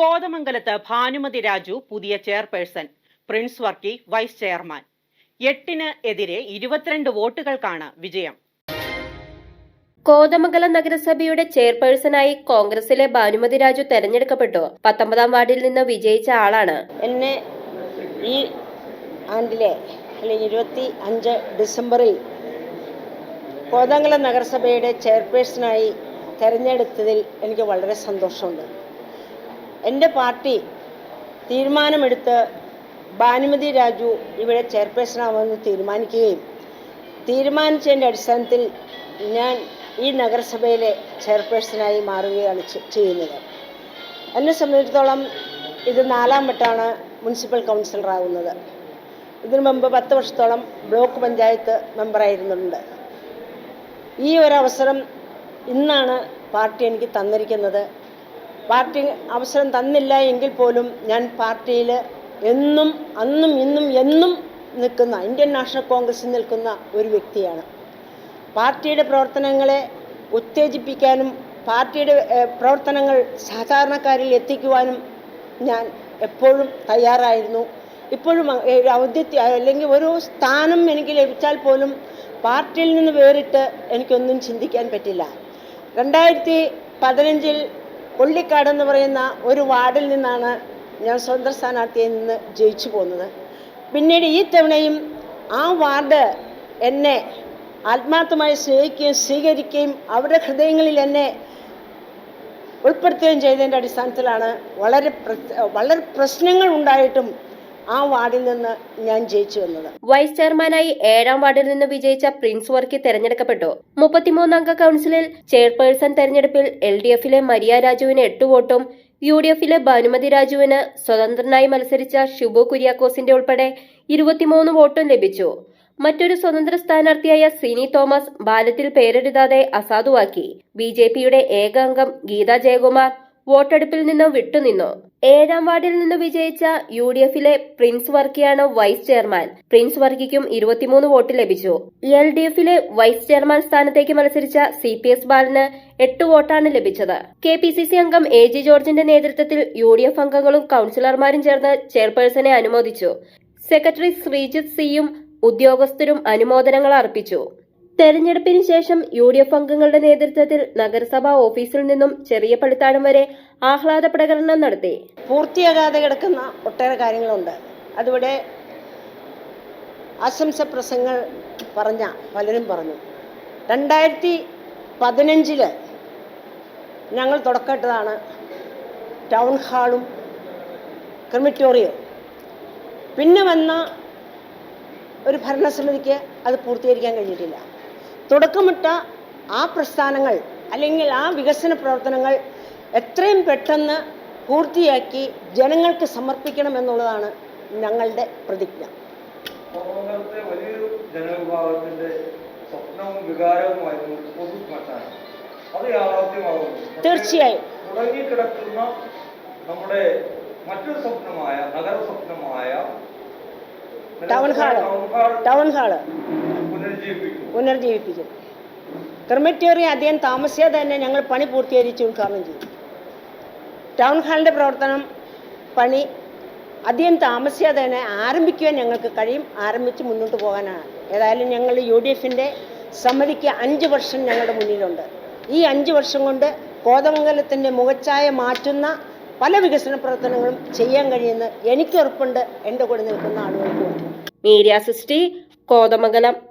കോതമംഗലത്ത് ഭാനുമതി രാജു പുതിയ chairperson. Prince Varkey vice chairman. എട്ടിന് എതിരെ ഇരുപത്തിരണ്ട് വോട്ടുകൾക്കാണ് വിജയം. കോതമംഗലം നഗരസഭയുടെ ചെയർപേഴ്സണായി കോൺഗ്രസിലെ ഭാനുമതി രാജു തെരഞ്ഞെടുക്കപ്പെട്ടു. പത്തൊമ്പതാം വാർഡിൽ നിന്ന് വിജയിച്ച ആളാണ്. എന്നെ ഈ ആണ്ടിലെ അല്ലെങ്കിൽ ഇരുപത്തി അഞ്ച് ഡിസംബറിൽ കോതമംഗലം നഗരസഭയുടെ ചെയർപേഴ്സണായി തെരഞ്ഞെടുത്തതിൽ എനിക്ക് വളരെ സന്തോഷമുണ്ട്. എന്റെ പാർട്ടി തീരുമാനമെടുത്ത് ഭാനുമതി രാജു ഇവിടെ ചെയർപേഴ്സണാവുമെന്ന് തീരുമാനിക്കുകയും തീരുമാനിച്ചതിന്റെ അടിസ്ഥാനത്തിൽ ഞാൻ ഈ നഗരസഭയിലെ ചെയർപേഴ്സണായി മാറുകയാണ് ചെയ്യുന്നത്. എന്നെ സംബന്ധിച്ചിടത്തോളം ഇത് നാലാം വട്ടമാണ് മുനിസിപ്പൽ കൗൺസിലറാകുന്നത് ഇതിനു മുമ്പ് പത്ത് വർഷത്തോളം ബ്ലോക്ക് പഞ്ചായത്ത് മെമ്പറായിരുന്നുണ്ട്. ഈ ഒരു അവസരം ഇന്നാണ് പാർട്ടി എനിക്ക് തന്നിരിക്കുന്നത്. പാർട്ടി അവസരം തന്നില്ല എങ്കിൽ പോലും ഞാൻ പാർട്ടിയിൽ എന്നും അന്നും ഇന്നും എന്നും നിൽക്കുന്ന ഇന്ത്യൻ നാഷണൽ കോൺഗ്രസ്സിൽ നിൽക്കുന്ന ഒരു വ്യക്തിയാണ്. പാർട്ടിയുടെ പ്രവർത്തനങ്ങളെ ഉത്തേജിപ്പിക്കാനും പാർട്ടിയുടെ പ്രവർത്തനങ്ങൾ സാധാരണക്കാരിൽ എത്തിക്കുവാനും ഞാൻ എപ്പോഴും തയ്യാറായിരുന്നു. ഇപ്പോഴും ഒരു അല്ലെങ്കിൽ ഒരു സ്ഥാനം എനിക്ക് ലഭിച്ചാൽ പോലും പാർട്ടിയിൽ നിന്ന് വേറിട്ട് എനിക്കൊന്നും ചിന്തിക്കാൻ പറ്റില്ല. രണ്ടായിരത്തി പതിനഞ്ചിൽ കൊള്ളിക്കാട് എന്ന് പറയുന്ന ഒരു വാർഡിൽ നിന്നാണ് ഞാൻ സ്വതന്ത്ര സ്ഥാനാർത്ഥിയിൽ നിന്ന് ജയിച്ചു പോകുന്നത്. പിന്നീട് ഈ തവണയും ആ വാർഡ് എന്നെ ആത്മാർത്ഥമായി സ്നേഹിക്കുകയും സ്വീകരിക്കുകയും അവരുടെ ഹൃദയങ്ങളിൽ എന്നെ ഉൾപ്പെടുത്തുകയും ചെയ്തതിന്റെ അടിസ്ഥാനത്തിലാണ് വളരെ വളരെ പ്രശ്നങ്ങൾ ഉണ്ടായിട്ടും ആ വാർഡിൽ നിന്ന് ഞാൻ ജയിച്ചു വന്നത്. വൈസ് ചെയർമാനായി ഏഴാം വാർഡിൽ നിന്ന് വിജയിച്ച പ്രിൻസ് വർക്കി തെരഞ്ഞെടുക്കപ്പെട്ടു. മുപ്പത്തിമൂന്നംഗ കൗൺസിലിൽ ചെയർപേഴ്സൺ തെരഞ്ഞെടുപ്പിൽ എൽ ഡി എഫിലെ മരിയ രാജുവിന് എട്ട് വോട്ടും യു ഡി എഫിലെ ഭാനുമതി രാജുവിന് സ്വതന്ത്രനായി മത്സരിച്ച ഷിബു കുര്യാക്കോസിന്റെ ഉൾപ്പെടെ ഇരുപത്തിമൂന്ന് വോട്ടും ലഭിച്ചു. മറ്റൊരു സ്വതന്ത്ര സ്ഥാനാർത്ഥിയായ സിനി തോമസ് ബാലറ്റിൽ പേരെഴുതാതെ അസാധുവാക്കി. ബി ജെ പിയുടെ ഏക അംഗം ഗീത ജയകുമാർ വോട്ടെടുപ്പിൽ നിന്ന് വിട്ടുനിന്നു. ഏഴാം വാർഡിൽ നിന്ന് വിജയിച്ച യു ഡി എഫിലെ പ്രിൻസ് വർക്കിയാണ് വൈസ് ചെയർമാൻ. പ്രിൻസ് വർക്കിക്കും ഇരുപത്തിമൂന്ന് വോട്ട് ലഭിച്ചു. എൽ ഡി എഫിലെ വൈസ് ചെയർമാൻ സ്ഥാനത്തേക്ക് മത്സരിച്ച സി പി എസ് ബാലന് എട്ട് വോട്ടാണ് ലഭിച്ചത്. കെ പി സി സി അംഗം എ ജി ജോർജിന്റെ നേതൃത്വത്തിൽ യു ഡി എഫ് അംഗങ്ങളും കൌൺസിലർമാരും ചേർന്ന് ചെയർപേഴ്സണെ അനുമോദിച്ചു. സെക്രട്ടറി ശ്രീജിത്ത് സിയും ഉദ്യോഗസ്ഥരും അനുമോദനങ്ങൾ അർപ്പിച്ചു. തെരഞ്ഞെടുപ്പിന് ശേഷം യു ഡി എഫ് അംഗങ്ങളുടെ നേതൃത്വത്തിൽ നഗരസഭാ ഓഫീസിൽ നിന്നും ചെറിയ പള്ളിത്താടം വരെ ആഹ്ലാദ പ്രകടനം നടത്തി. പൂർത്തിയാകാതെ കിടക്കുന്ന ഒട്ടേറെ കാര്യങ്ങളുണ്ട്. അതിവിടെ ആശംസ പ്രസംഗങ്ങൾ പറഞ്ഞ പലരും പറഞ്ഞു. രണ്ടായിരത്തി പതിനഞ്ചിൽ ഞങ്ങൾ തുടക്കട്ടതാണ് ടൗൺ ഹാളും ക്രിമിറ്റോറിയവും. പിന്നെ വന്ന ഒരു ഭരണസമിതിക്ക് അത് പൂർത്തീകരിക്കാൻ കഴിഞ്ഞിട്ടില്ല. തുടക്കമിട്ട ആ പ്രസ്ഥാനങ്ങൾ അല്ലെങ്കിൽ ആ വികസന പ്രവർത്തനങ്ങൾ എത്രയും പെട്ടെന്ന് പൂർത്തിയാക്കി ജനങ്ങൾക്ക് സമർപ്പിക്കണം എന്നുള്ളതാണ് ഞങ്ങളുടെ പ്രതിജ്ഞ. തീർച്ചയായും. തുടങ്ങിക്കിടക്കുന്ന നമ്മുടെ മറ്റൊരു സ്വപ്നമായ നഗര സ്വപ്നമായ ടൗൺ ഹാൾ ടൗൺ ഹാൾ. പുനർജീവിപ്പിക്കും. ക്രിമിറ്റോറിയം അധികം താമസിയാതെ തന്നെ ഞങ്ങൾ പണി പൂർത്തീകരിച്ച് ഉദ്ഘാടനം ചെയ്തു. ടൗൺ ഹാളിന്റെ പ്രവർത്തനം പണി അധികം താമസിയാതെ തന്നെ ആരംഭിക്കുവാൻ ഞങ്ങൾക്ക് കഴിയും ആരംഭിച്ച് മുന്നോട്ട് പോകാനാണ്. ഏതായാലും ഞങ്ങൾ യു ഡി എഫിന്റെ സമിതിക്ക് അഞ്ച് വർഷം ഞങ്ങളുടെ മുന്നിലുണ്ട്. ഈ അഞ്ച് വർഷം കൊണ്ട് കോതമംഗലത്തിന്റെ മുഖച്ഛായ മാറ്റുന്ന പല വികസന പ്രവർത്തനങ്ങളും ചെയ്യാൻ കഴിയുന്ന എനിക്ക് ഉറപ്പുണ്ട്. എന്റെ കൂടെ നിൽക്കുന്ന ആളുകൾക്ക്. മീഡിയ സിസ്റ്റി കോതമംഗലം.